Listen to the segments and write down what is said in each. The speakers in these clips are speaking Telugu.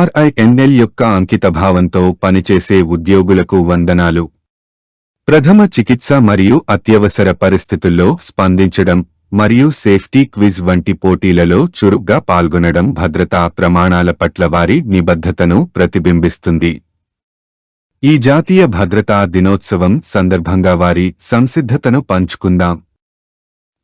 ఆర్ఐఎన్ఎల్ యొక్క అంకితభావంతో పనిచేసే ఉద్యోగులకు వందనాలు. ప్రథమ చికిత్స మరియు అత్యవసర పరిస్థితుల్లో స్పందించడం మరియు సేఫ్టీ క్విజ్ వంటి పోటీలలో చురుగ్గా పాల్గొనడం భద్రతా ప్రమాణాల పట్ల వారి నిబద్ధతను ప్రతిబింబిస్తుంది. ఈ జాతీయ భద్రతా దినోత్సవం సందర్భంగా వారి సంసిద్ధతను పంచుకుందాం.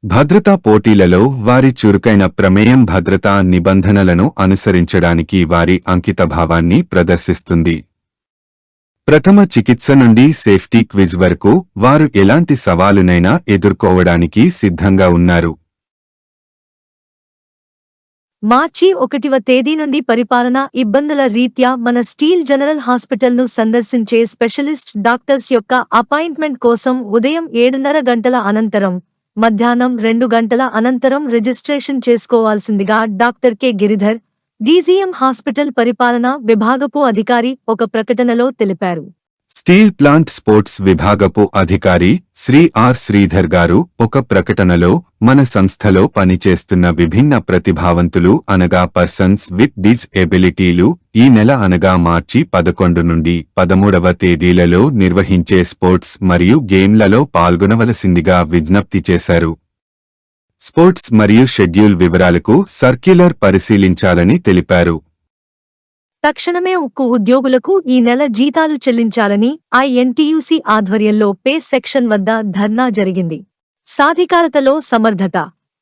భద్రతా పోటీలలో వారి చురుకైన ప్రమేయం భద్రతా నిబంధనలను అనుసరించడానికి వారి అంకితభావాన్ని ప్రదర్శిస్తుంది. ప్రథమ చికిత్స నుండి సేఫ్టీ క్విజ్ వరకు వారు ఎలాంటి సవాలునైనా ఎదుర్కోవడానికి సిద్ధంగా ఉన్నారు. మార్చి ఒకటివ తేదీ నుండి పరిపాలన ఇబ్బందుల రీత్యా మన స్టీల్ జనరల్ హాస్పిటల్ను సందర్శించే స్పెషలిస్ట్ డాక్టర్స్ యొక్క అపాయింట్మెంట్ కోసం ఉదయం ఏడున్నర గంటల అనంతరం మధ్యాహ్నం రెండు గంటల అనంతరం రిజిస్ట్రేషన్ చేసుకోవాల్సిందిగా doctor K. Giridhar DGM hospital పరిపాలనా విభాగపు అధికారి ఒక ప్రకటనలో తెలిపారు. స్టీల్ ప్లాంట్ స్పోర్ట్స్ విభాగపు అధికారి శ్రీ ఆర్ శ్రీధర్ గారు ఒక ప్రకటనలో మన సంస్థలో పనిచేస్తున్న విభిన్న ప్రతిభావంతులు అనగా పర్సన్స్ విత్ డిజ్ ఎబిలిటీలు ఈ నెల అనగా మార్చి పదకొండు నుండి పదమూడవ తేదీలలో నిర్వహించే స్పోర్ట్స్ మరియు గేమ్లలో పాల్గొనవలసిందిగా విజ్ఞప్తి చేశారు. స్పోర్ట్స్ మరియు షెడ్యూల్ వివరాలకు సర్క్యులర్ పరిశీలించాలని తెలిపారు. తక్షణమే ఉక్కు ఉద్యోగులకు ఈ నెల జీతాలు చెల్లించాలని ఐఎన్టీయూసీ ఆధ్వర్యంలో పే సెక్షన్ వద్ద ధర్నా జరిగింది. సాధికారతలో సమర్థత.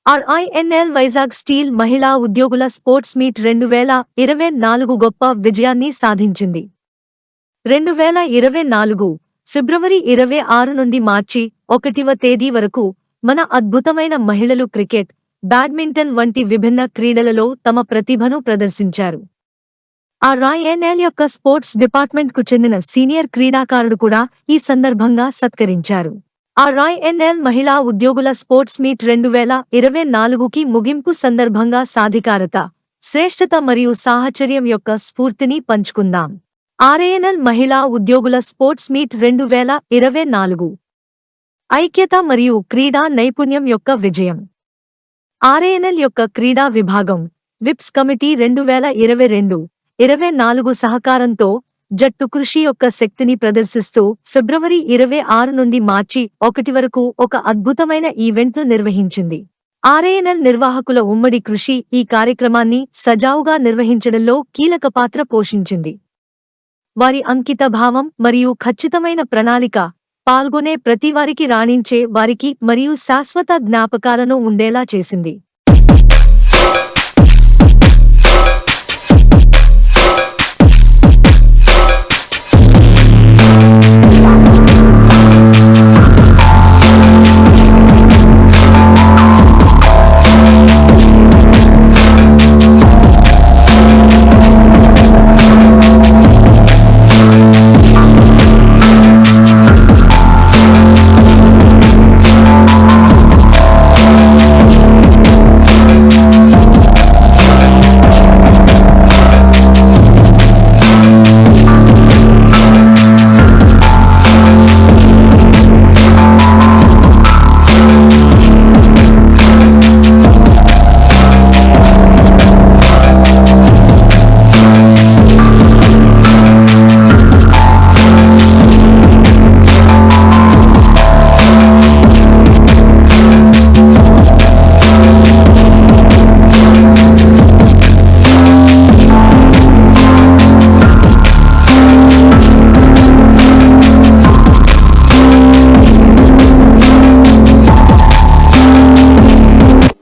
ఆర్ఐఎన్ఎల్ వైజాగ్ స్టీల్ మహిళా ఉద్యోగుల స్పోర్ట్స్ మీట్ రెండు వేల ఇరవై నాలుగు గొప్ప విజయాన్ని సాధించింది. రెండు వేల ఇరవై నాలుగు ఫిబ్రవరి ఇరవై ఆరు నుండి మార్చి ఒకటివ తేదీ వరకు మన అద్భుతమైన మహిళలు క్రికెట్ బ్యాడ్మింటన్ వంటి విభిన్న క్రీడలలో తమ ప్రతిభను ప్రదర్శించారు. ఆ రాయెన్ఎల్ యొక్క స్పోర్ట్స్ డిపార్ట్మెంట్కు చెందిన సీనియర్ క్రీడాకారుడు కూడా ఈ సందర్భంగా సత్కరించారు. ఆ రాయెన్ఎల్ మహిళా ఉద్యోగుల స్పోర్ట్స్ మీట్ రెండు వేల ఇరవై నాలుగుకి ముగింపు సందర్భంగా సాధికారత శ్రేష్ఠత మరియు సాహచర్యం యొక్క స్ఫూర్తిని పంచుకుందాం. ఆర్ఏఎన్ఎల్ మహిళా ఉద్యోగుల స్పోర్ట్స్ మీట్ రెండు వేల ఇరవై నాలుగు. ఐక్యత మరియు క్రీడా నైపుణ్యం యొక్క విజయం. ఆర్ఏఎన్ఎల్ యొక్క క్రీడా విభాగం విప్స్ కమిటీ రెండు వేల ఇరవై రెండు. ఇరవై నాలుగు సహకారంతో జట్టు కృషి యొక్క శక్తిని ప్రదర్శిస్తూ ఫిబ్రవరి ఇరవై ఆరు నుండి మార్చి ఒకటి వరకు ఒక అద్భుతమైన ఈవెంట్ను నిర్వహించింది. ఆర్ఏఎన్ఎల్ నిర్వాహకుల ఉమ్మడి కృషి ఈ కార్యక్రమాన్ని సజావుగా నిర్వహించడంలో కీలక పాత్ర పోషించింది. వారి అంకిత భావం మరియు ఖచ్చితమైన ప్రణాళిక పాల్గొనే ప్రతివారికి రాణించే వారికి మరియు శాశ్వత జ్ఞాపకాలను ఉండేలా చేసింది.